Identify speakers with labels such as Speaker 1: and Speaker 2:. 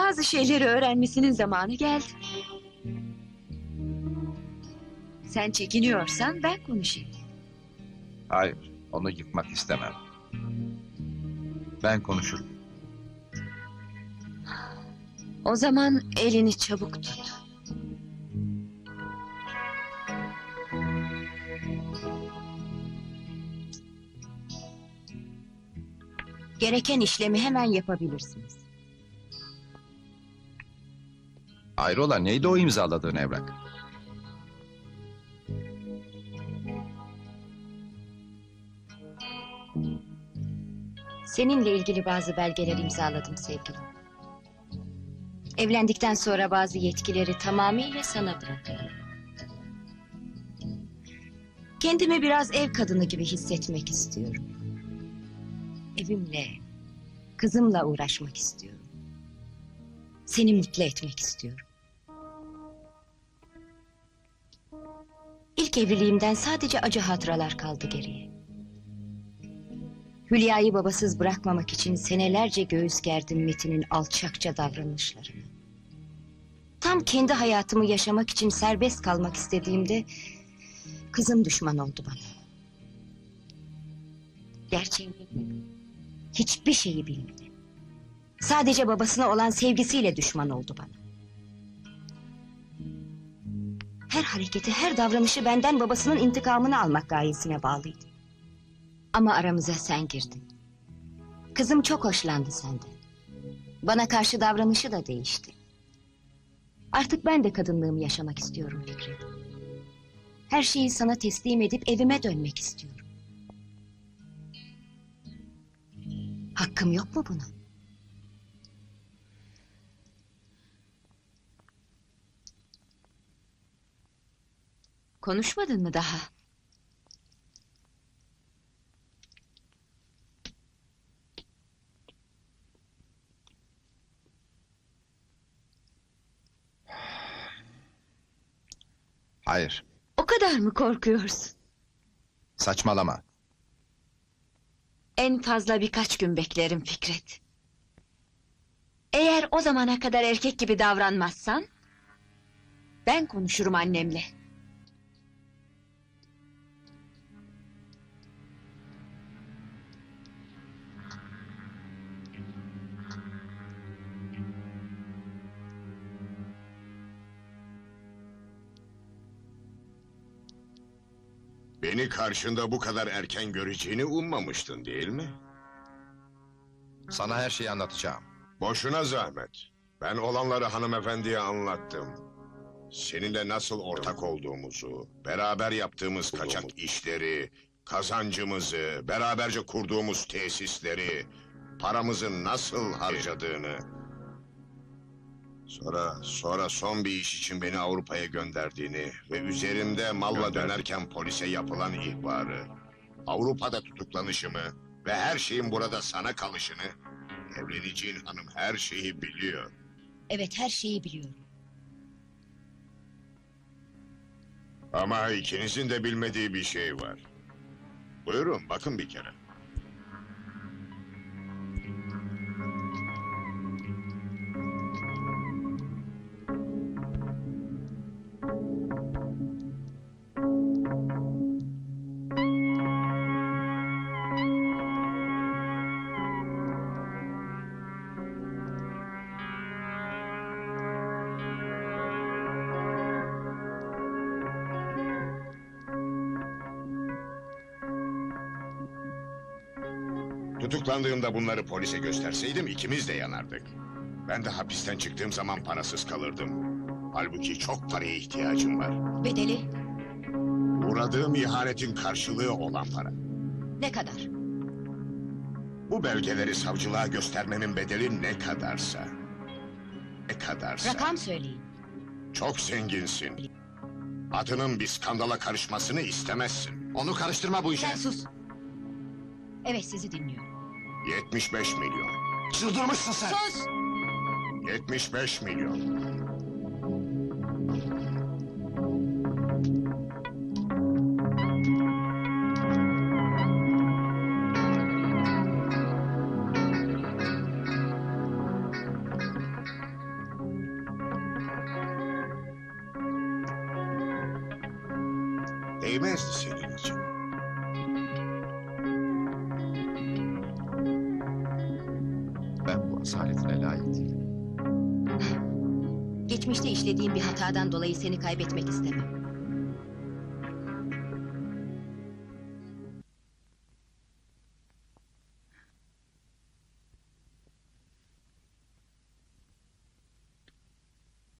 Speaker 1: Bazı şeyleri öğrenmesinin zamanı geldi. Sen çekiniyorsan ben konuşayım.
Speaker 2: Hayır, onu yıkmak istemem. Ben konuşurum.
Speaker 1: O zaman elini çabuk tut. Gereken işlemi hemen yapabilirsiniz.
Speaker 2: Hayrola neydi o imzaladığın evrak?
Speaker 1: Seninle ilgili bazı belgeler imzaladım sevgilim. Evlendikten sonra bazı yetkileri tamamıyla sana bırakıyorum. Kendimi biraz ev kadını gibi hissetmek istiyorum. Evimle, kızımla uğraşmak istiyorum. Seni mutlu etmek istiyorum. İlk evliliğimden sadece acı hatıralar kaldı geriye. Hülya'yı babasız bırakmamak için senelerce göğüs gerdim Metin'in alçakça davranışlarını. Tam kendi hayatımı yaşamak için serbest kalmak istediğimde... ...kızım düşman oldu bana. Gerçeğini bilmedi. Hiçbir şeyi bilmedi. Sadece babasına olan sevgisiyle düşman oldu bana. Her hareketi, her davranışı benden babasının intikamını almak gayesine bağlıydı. Ama aramıza sen girdin. Kızım çok hoşlandı senden. Bana karşı davranışı da değişti. Artık ben de kadınlığımı yaşamak istiyorum Fikret. Her şeyi sana teslim edip evime dönmek istiyorum. Hakkım yok mu buna? Konuşmadın mı daha?
Speaker 2: Hayır,
Speaker 1: O kadar mı korkuyorsun?
Speaker 2: saçmalama.
Speaker 1: En fazla birkaç gün beklerim Fikret. Eğer o zamana kadar erkek gibi davranmazsan... ...ben konuşurum annemle.
Speaker 3: Beni karşında bu kadar erken göreceğini ummamıştın değil mi?
Speaker 2: Sana her şeyi anlatacağım.
Speaker 3: Boşuna zahmet. Ben olanları hanımefendiye anlattım. Seninle nasıl ortak olduğumuzu, beraber yaptığımız kaçak işleri, kazancımızı, beraberce kurduğumuz tesisleri, paramızı nasıl harcadığını... Sonra, sonra son bir iş için beni Avrupa'ya gönderdiğini ve üzerimde malla dönerken polise yapılan ihbarı, Avrupa'da tutuklanışımı ve her şeyin burada sana kalışını, evleneceğin hanım her şeyi biliyor.
Speaker 1: Evet her şeyi biliyorum.
Speaker 3: Ama ikinizin de bilmediği bir şey var. Buyurun bakın bir kere. Tutuklandığımda bunları polise gösterseydim ikimiz de yanardık. Ben de hapisten çıktığım zaman parasız kalırdım. Halbuki çok paraya ihtiyacım var.
Speaker 1: Bedeli
Speaker 3: Uğradığım ihanetin karşılığı olan para.
Speaker 1: ne kadar?
Speaker 3: Bu belgeleri savcılığa göstermemin bedeli ne kadarsa. Ne kadarsa.
Speaker 1: Rakam söyleyin.
Speaker 3: Çok zenginsin. Adının bir skandala karışmasını istemezsin.
Speaker 2: Onu karıştırma bu işe.
Speaker 1: Sen sus. Evet sizi dinliyorum.
Speaker 3: 75 milyon.
Speaker 2: Çıldırmışsın sen.
Speaker 1: Sus!
Speaker 3: 75 milyon. Değmezdi senin için.
Speaker 2: Asaletine layık değilim.
Speaker 1: Geçmişte işlediğim bir hatadan dolayı seni kaybetmek istemem.